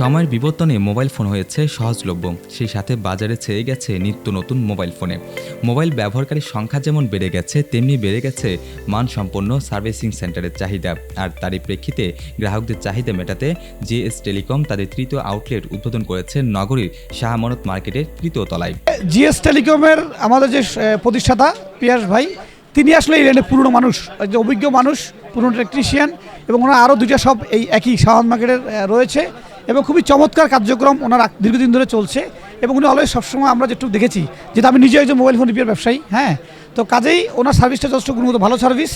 সময়ের বিবর্তনে mobile phone হয়েছে সহজলভ্য। সেই সাথে বাজারে ছেয়ে গেছে নিত্য নতুন মোবাইল ফোনে। মোবাইল ব্যবহারকারীর সংখ্যা যেমন বেড়ে গেছে, তেমনি বেড়ে গেছে মানসম্পন্ন সার্ভিসিং সেন্টারের চাহিদা। আর তারই প্রেক্ষিতে গ্রাহকদের চাহিদা মেটাতে জিএস টেলিকম তাদের তৃতীয় আউটলেট উদ্বোধন করেছে নগরীর শাহ আমানত মার্কেটের তৃতীয় তলায়। জিএস টেলিকমের আমাদের যে প্রতিষ্ঠাতা পিয়াস ভাই, তিনি আসলে এই পুরনো মানুষ একজন অভিজ্ঞ মানুষ, পুরনো ইলেকট্রিশিয়ান এবং ওনার আরও দুইটা সব এই একই শাহন মার্কেটের রয়েছে। এবং খুবই চমৎকার কার্যক্রম ওনার দীর্ঘদিন ধরে চলছে এবং উনি অলওয়েজ সবসময় আমরা যেটুকু দেখেছি যেটা আমি নিজে একজন মোবাইল ফোন রিপেয়ার ব্যবসায়ী হ্যাঁ? তো কাজেই ওনার সার্ভিসটা যথেষ্ট গুণগত, ভালো সার্ভিস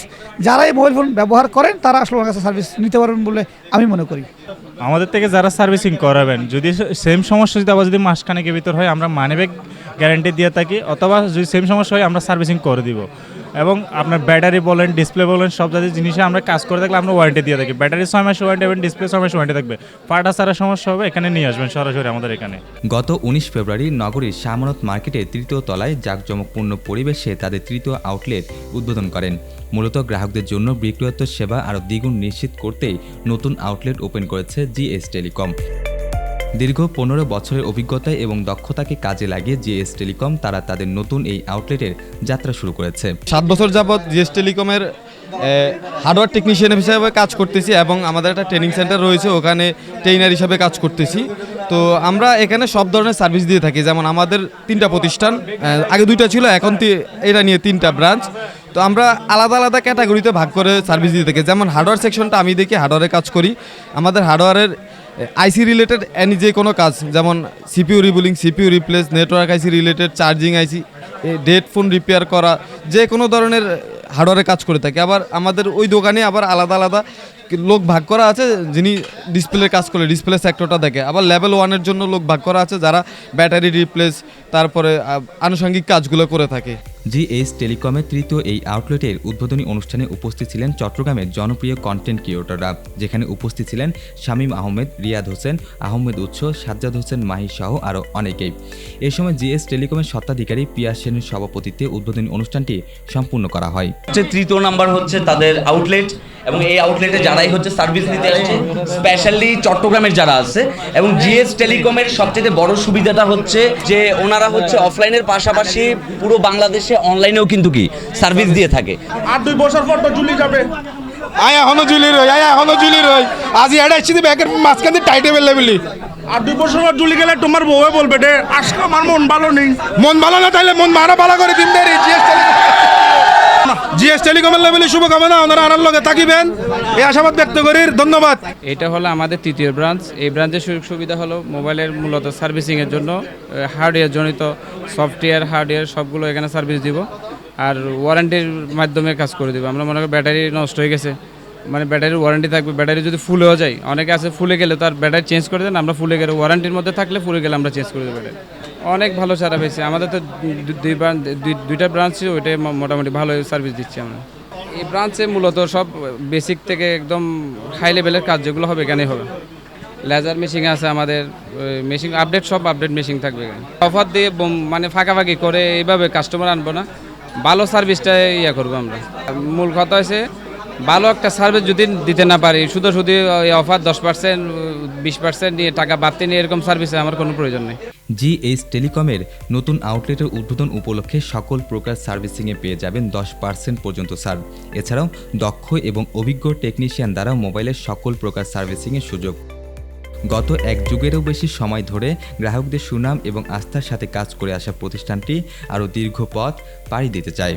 যারা এই মোবাইল ফোন ব্যবহার করেন, তারা আসলে ওনার কাছে সার্ভিস নিতে পারবেন বলে আমি মনে করি। আমাদের থেকে যারা সার্ভিসিং করাবেন, যদি সেম সমস্যা যদি আবার যদি মাসখানেকের ভিতর হয়, আমরা মানিব্যাগ গ্যারান্টি দিয়ে থাকি, অথবা যদি সেম সমস্যা হয়, আমরা সার্ভিসিং করে দিব। এবং আপনার ব্যাটারি বলেন ডিসপ্লে বলেন, সব জাতীয় জিনিসে আমরা কাজ করে থাকলে আমরা ওয়ারেন্টি দিয়ে থাকি। ব্যাটারি ছয় মাস ওয়ারেন্টি এবং ডিসপ্লে ছয় মাস ওয়ারেন্টি থাকবে। পাটা সারা সমস্যা হবে, এখানে নিয়ে আসবেন সরাসরি আমাদের এখানে। গত উনিশ ফেব্রুয়ারি নগরীর শাহমানত মার্কেটের তৃতীয় তলায় জাঁকজমকপূর্ণ পরিবেশে তাদের তৃতীয় আউটলেট উদ্বোধন করেন। মূলত গ্রাহকদের জন্য বিক্রয়োত্তর সেবা আরও দ্বিগুণ নিশ্চিত করতেই নতুন আউটলেট ওপেন করেছে জিএস টেলিকম। দীর্ঘ পনেরো বছরের অভিজ্ঞতা এবং দক্ষতাকে কাজে লাগিয়ে জিএস টেলিকম তারা তাদের নতুন এই আউটলেটের যাত্রা শুরু করেছে। সাত বছর যাবৎ জিএস টেলিকমের হার্ডওয়্যার টেকনিশিয়ান হিসাবে কাজ করতেছি এবং আমাদের একটা ট্রেনিং সেন্টার রয়েছে, ওখানে ট্রেনার হিসাবে কাজ করতেছি। তো আমরা এখানে সব ধরনের সার্ভিস দিয়ে থাকি, যেমন আমাদের তিনটা প্রতিষ্ঠান আগে দুইটা ছিল, এখন এটা নিয়ে তিনটা ব্রাঞ্চ তো আমরা আলাদা আলাদা ক্যাটাগরিতে ভাগ করে সার্ভিস দিয়ে থাকি। যেমন হার্ডওয়্যার সেকশনটা আমি দেখি হার্ডওয়্যারে কাজ করি। আমাদের হার্ডওয়্যারের আইসি রিলেটেড এনি যে কোনো কাজ, যেমন CPU reballing CPU replace network IC related charging IC dead phone repair করা, যে কোনো ধরনের হার্ডওয়ারে কাজ করে থাকে। আবার আমাদের ওই দোকানে আবার আলাদা আলাদা লোক ভাগ করা আছে যিনি ডিসপ্লের কাজ করে ডিসপ্লে সেক্টরটা দেখে। আবার লেভেল ওয়ানের জন্য লোক ভাগ করা আছে যারা ব্যাটারি রিপ্লেস তারপরে আনুষঙ্গিক কাজগুলো করে থাকে। জিএস টেলিকমের তৃতীয় এই আউটলেটের উদ্বোধনী অনুষ্ঠানে উপস্থিত ছিলেন চট্টগ্রামের জনপ্রিয় কন্টেন্ট ক্রিয়েটররা যেখানে উপস্থিত ছিলেন শামীম আহমেদ রিয়াদ হোসেন আহমেদ উৎস সাজ্জাদ হোসেন মাহি সহ আরও অনেকেই। এ সময় জিএস টেলিকমের স্বত্বাধিকারী পিয়া সেনের সভাপতিত্বে উদ্বোধনী অনুষ্ঠানটি সম্পূর্ণ করা হয়। তৃতীয় নাম্বার হচ্ছে তাদের আউটলেট এবং এই আউটলেটে যারাই হচ্ছে সার্ভিস নিতে আসছে। স্পেশালি চট্টগ্রামের যারা আছে। এবং জিএস টেলিকমের সবচেয়ে বড় সুবিধাটা হচ্ছে যে ওনারা হচ্ছে অফলাইনের পাশাপাশি পুরো বাংলাদেশে অনলাইনেও কিন্তু কি সার্ভিস দিয়ে থাকে। আর দুই বছর পর তো জুলি যাবে। আয় এখনও জুলি রই আয় এখনও জুলি রই। আজি এটা আসছি ব্যাগের মাঝখান দিয়ে টাইটে বলি আর দুই বছর পর জুলি গেলে তোমার বউয়ে বলবে রে আজকে আমার মন ভালো নেই। মন ভালো না তাইলে মন মারা ভালো করে দিন দেরি জিএস জিএস টেলিকমের লেভেলে শুভকামনা। ওনারা আনার লগে থাকিবেন। এই আশাবাদ ব্যক্ত করি। ধন্যবাদ। এটা হলো আমাদের তৃতীয় ব্রাঞ্চ। এই ব্রাঞ্চের সুযোগ সুবিধা হলো মোবাইলের মূলত সার্ভিসিংয়ের জন্য হার্ডওয়্যার জনিত সফটওয়্যার, হার্ডওয়্যার সবগুলো এখানে সার্ভিস দিব। আর ওয়ারেন্টির মাধ্যমে কাজ করে দিব। আমরা মনে করি ব্যাটারি নষ্ট হয়ে গেছে। মানে ব্যাটারির ওয়ারেন্টি থাকবে। ব্যাটারি যদি ফুল হয়ে যায়, অনেকে আছে ফুলে গেলে তার ব্যাটারি চেঞ্জ করে দেন। আমরা ফুলে গেলে ওয়ারেন্টির মধ্যে থাকলে ফুলে গেলে আমরা চেঞ্জ করে দেবো ব্যাটারি। অনেক ভালো সারা পেয়েছে আমাদের তো দুই দুইটা ব্রাঞ্চ ওইটাই মোটামুটি ভালো সার্ভিস দিচ্ছি আমরা। এই ব্রাঞ্চে মূলত সব বেসিক থেকে একদম হাই লেভেলের কাজ যেগুলো হবে, এখানেই হবে। লেজার মেশিন আছে আমাদের মেশিন আপডেট সব আপডেট মেশিন থাকবে এখানে। অফার দিয়ে মানে ফাঁকাফাঁকি করে এইভাবে কাস্টমার আনব না। ভালো সার্ভিসটা ইয়ে করব আমরা। মূল কথা হয়েছে ভালো একটা সার্ভিস যদি দিতে না পারি, শুধু শুধু অফার দশ পার্সেন্ট বিশ পার্সেন্ট নিয়ে টাকা বাড়তে নিয়ে এরকম সার্ভিসে আমার কোনো প্রয়োজন নেই। জি জিএস টেলিকমের নতুন আউটলেটের উদ্বোধন উপলক্ষে সকল প্রকার সার্ভিসিংয়ে পেয়ে যাবেন দশ পার্সেন্ট পর্যন্ত ছাড় এছাড়াও দক্ষ এবং অভিজ্ঞ টেকনিশিয়ান দ্বারা মোবাইলের সকল প্রকার সার্ভিসিংয়ের সুযোগ। গত এক যুগেরও বেশি সময় ধরে গ্রাহকদের সুনাম এবং আস্থার সাথে কাজ করে আসা প্রতিষ্ঠানটি আরও দীর্ঘ পথ পাড়ি দিতে চায়।